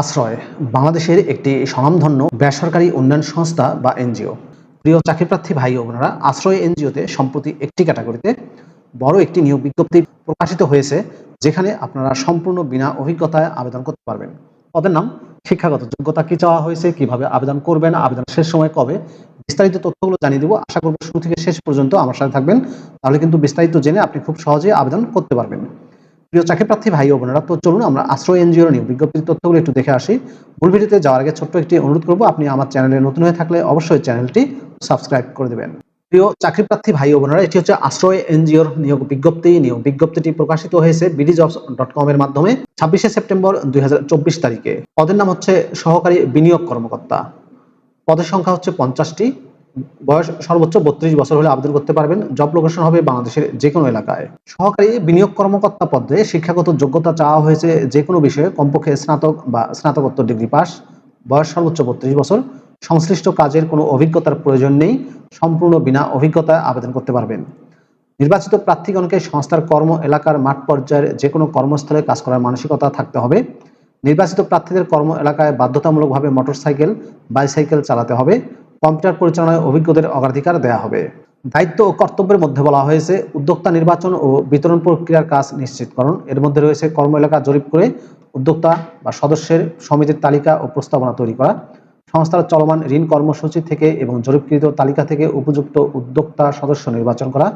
আশ্রয়, বাংলাদেশের একটি স্বনামধন্য বেসরকারি উন্নয়ন সংস্থা বা এনজিও। প্রিয় চাকরিপ্রার্থী ভাই ও বোনেরা, আশ্রয় এনজিওতে সম্প্রতি একটি ক্যাটাগরিতে বড় একটি নিয়োগ বিজ্ঞপ্তি প্রকাশিত হয়েছে, যেখানে আপনারা সম্পূর্ণ বিনা অভিজ্ঞতায় আবেদন করতে পারবেন। পদের নাম, শিক্ষাগত যোগ্যতা কি চাওয়া হয়েছে, কীভাবে আবেদন করবেন আবেদন শেষ সময় কবে, বিস্তারিত তথ্যগুলো জানিয়ে দেবো। আশা করব শুরু থেকে শেষ পর্যন্ত আমার সাথে থাকবেন, তাহলে কিন্তু বিস্তারিত জেনে আপনি খুব সহজেই আবেদন করতে পারবেন। প্রিয় চাকরিপ্রার্থী ভাই ও বোনেরা, তো চলুন আমরা আশ্রয় এনজিওর নিয়োগ বিজ্ঞপ্তির তথ্যগুলো একটু দেখে আসি। মূল ভিডিওতে যাওয়ার আগে ছোট্ট একটি অনুরোধ করব, আপনি আমার চ্যানেলে নতুন হয়ে থাকলে অবশ্যই চ্যানেলটি সাবস্ক্রাইব করে দেবেন। প্রিয় চাকরিপ্রার্থী ভাই ও বোনেরা, এটি হচ্ছে আশ্রয় এনজিওর নিয়োগ বিজ্ঞপ্তি। নিয়োগ বিজ্ঞপ্তিটি প্রকাশিত হয়েছে বিডি জবস ডট কম এর মাধ্যমে ছাব্বিশে সেপ্টেম্বর দুই তারিখে। পদের নাম হচ্ছে সহকারী বিনিয়োগ কর্মকর্তা। পদের সংখ্যা হচ্ছে পঞ্চাশটি। বয়স সর্বোচ্চ বত্রিশ বছর হলে আবেদন করতে পারবেন। জব লোকেশন হবে বাংলাদেশের যে কোনো এলাকায়। সহকারী বিনিয়োগ কর্মকর্তা পদে শিক্ষাগত যোগ্যতা চাওয়া হয়েছে যে কোনো বিষয়ে, কমপক্ষে স্নাতক বা স্নাতকোত্তর ডিগ্রি পাস। বয়স সর্বোচ্চ বত্রিশ বছর। সংশ্লিষ্ট কাজের কোনো অভিজ্ঞতার প্রয়োজন নেই। সম্পূর্ণ বিনা অভিজ্ঞতায় আবেদন করতে পারবেন। নির্বাচিত প্রার্থীগণকে সংস্থার কর্ম এলাকার মাঠ পর্যায়ের যে কোনো কর্মস্থলে কাজ করার মানসিকতা থাকতে হবে। নির্বাচিত প্রার্থীদের কর্ম এলাকায় বাধ্যতামূলকভাবে মোটরসাইকেল, বাইসাইকেল চালাতে হবে। কম্পিউটার পরিচালনায় অভিজ্ঞদের অগ্রাধিকার দেওয়া হবে। দায়িত্ব ও কর্তব্যের মধ্যে বলা হয়েছে, উদ্যোক্তা নির্বাচন ও বিতরণ প্রক্রিয়ার কাজ নিশ্চিতকরণ। এর মধ্যে রয়েছে কর্ম এলাকা জরিপ করে উদ্যোক্তা বা সদস্যের সমিতির তালিকা ও প্রস্তাবনা তৈরি করা, সংস্থার চলমান ঋণ কর্মসূচি থেকে এবং জরিপকৃত তালিকা থেকে উপযুক্ত উদ্যোক্তা সদস্য নির্বাচন করা,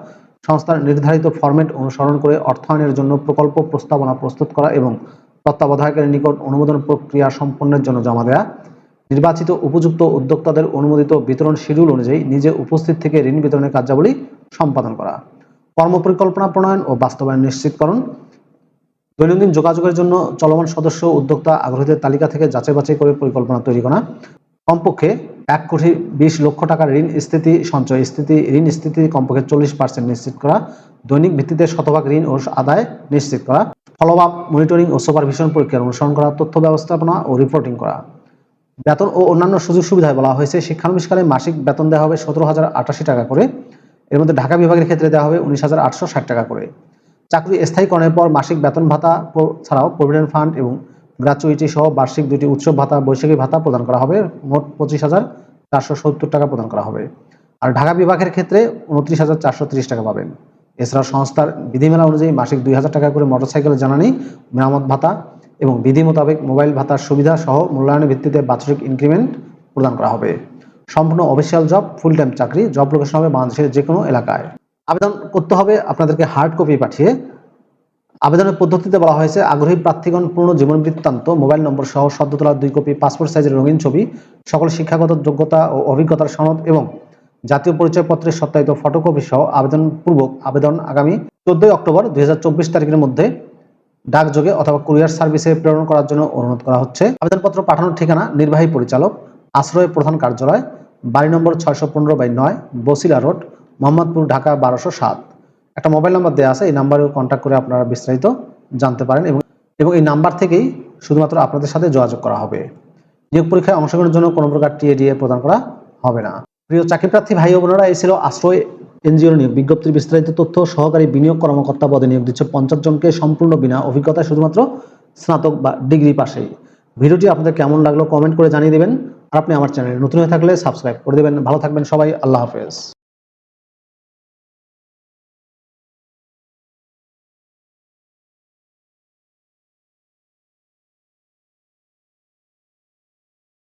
সংস্থার নির্ধারিত ফরম্যাট অনুসরণ করে অর্থায়নের জন্য প্রকল্প প্রস্তাবনা প্রস্তুত করা এবং তত্ত্বাবধায়কের নিকট অনুমোদন প্রক্রিয়া সম্পন্নের জন্য জমা দেয়া নির্বাচিত উপযুক্ত উদ্যোক্তাদের অনুমোদিত বিতরণ শিডিউল অনুযায়ী নিজে উপস্থিত থেকে ঋণ বিতরণের কার্যাবলী সম্পাদন করা। কর্মপরিকল্পনা প্রণয়ন ও বাস্তবায়ন নিশ্চিতকরণ। দৈনন্দিন যোগাযোগের জন্য চলমান সদস্য উদ্যোক্তা আগ্রহীদের তালিকা থেকে যাচাই বাছাই করে পরিকল্পনা তৈরি করা। কমপক্ষে এক কোটি বিশ লক্ষ টাকার ঋণ স্থিতি সঞ্চয় স্থিতি, ঋণ স্থিতি কমপক্ষে চল্লিশ পার্সেন্ট নিশ্চিত করা। দৈনিক ভিত্তিতে শতভাগ ঋণ ও আদায় নিশ্চিত করা। ফলো আপ মনিটরিং ও সুপারভিশন প্রক্রিয়ার অনুসরণ করা, তথ্য ব্যবস্থাপনা ও রিপোর্টিং করা। বেতন ও অন্যান্য সুযোগ সুবিধায় বলা হয়েছে। শিক্ষানবিষ্কারে মাসিক বেতন দেওয়া হবে সতেরো হাজার আটাশি টাকা করে। এর মধ্যে ঢাকা বিভাগের ক্ষেত্রে দেওয়া হবে উনিশ হাজার আটশো ষাট টাকা করে। চাকরি স্থায়ীকরণের পর মাসিক বেতন ভাতা ছাড়াও প্রভিডেন্ট ফান্ড এবং গ্রাচুইটি সহ বার্ষিক দুটি উৎসব ভাতা, বৈশাখী ভাতা প্রদান করা হবে। মোট পঁচিশ হাজার চারশো সত্তর টাকা প্রদান করা হবে। আর ঢাকা বিভাগের ক্ষেত্রে উনত্রিশ হাজার চারশো ত্রিশ টাকা পাবেন। এছাড়া সংস্থার বিধিমেলা অনুযায়ী মাসিক দুই হাজার টাকা করে মোটরসাইকেলের জ্বালানি, মেরামত ভাতা এবং বিধি মোতাবেক মোবাইল ভাতার সুবিধা সহ মূল্যায়নের ভিত্তিতে বাৎসরিক ইনক্রিমেন্ট প্রদান করা হবে। সম্পূর্ণ অফিসিয়াল জব ফুল টাইম চাকরি জব লোকেশন হবে বাংলাদেশের যে কোনো এলাকায়। আবেদন করতে হবে আপনাদেরকে হার্ড কপি পাঠিয়ে। আবেদনের পদ্ধতিতে বলা হয়েছে, আগ্রহী প্রার্থীগণ পূর্ণ জীবন বৃত্তান্ত, মোবাইল নম্বর সহ সদ্য দুই কপি, পাসপোর্ট সাইজের রঙিন ছবি, সকল শিক্ষাগত যোগ্যতা ও অভিজ্ঞতার সনদ এবং জাতীয় পরিচয়পত্রের সত্যায়িত ফটোকপি সহ আবেদন পূর্বক আবেদন আগামী চোদ্দই অক্টোবর দুই হাজার চব্বিশ তারিখের মধ্যে ডাকযোগে অথবা কুরিয়ার সার্ভিসে প্রেরণ করার জন্য অনুরোধ করা হচ্ছে। আবেদনপত্র পাঠানোর ঠিকানা নির্বাহী পরিচালক, আশ্রয় প্রধান কার্যালয়, বাড়ি নম্বর ছয়শো পনেরো বাই নয়, বসিলা রোড, মোহাম্মদপুর, ঢাকা বারোশো সাত। একটা মোবাইল নাম্বার দেওয়া আছে, এই নাম্বারেও কন্ট্যাক্ট করে আপনারা বিস্তারিত জানতে পারেন এবং এবং এই নাম্বার থেকেই শুধুমাত্র আপনাদের সাথে যোগাযোগ করা হবে। নিয়োগ পরীক্ষায় অংশগ্রহণের জন্য কোনো প্রকার টিএডিএ প্রদান করা হবে না। প্রিয় চাকরিপ্রার্থী ভাই বোনেরা, এই ছিল আশ্রয় এনজিওর নিয়োগ। বিজ্ঞপ্তির বিস্তারিত তথ্য সহকারী বিনিয়োগ কর্মকর্তা পদে নিয়োগ দিচ্ছে পঞ্চাশ জনকে সম্পূর্ণ বিনা অভিজ্ঞতা শুধুমাত্র স্নাতক বা ডিগ্রি পাশেই ভিডিওটি আপনাদের কেমন লাগল কমেন্ট করে জানিয়ে দেবেন। আর আপনি আমার চ্যানেলে নতুন হয়ে থাকলে সাবস্ক্রাইব করে দেবেন। ভালো থাকবেন সবাই, আল্লাহ হাফেজ।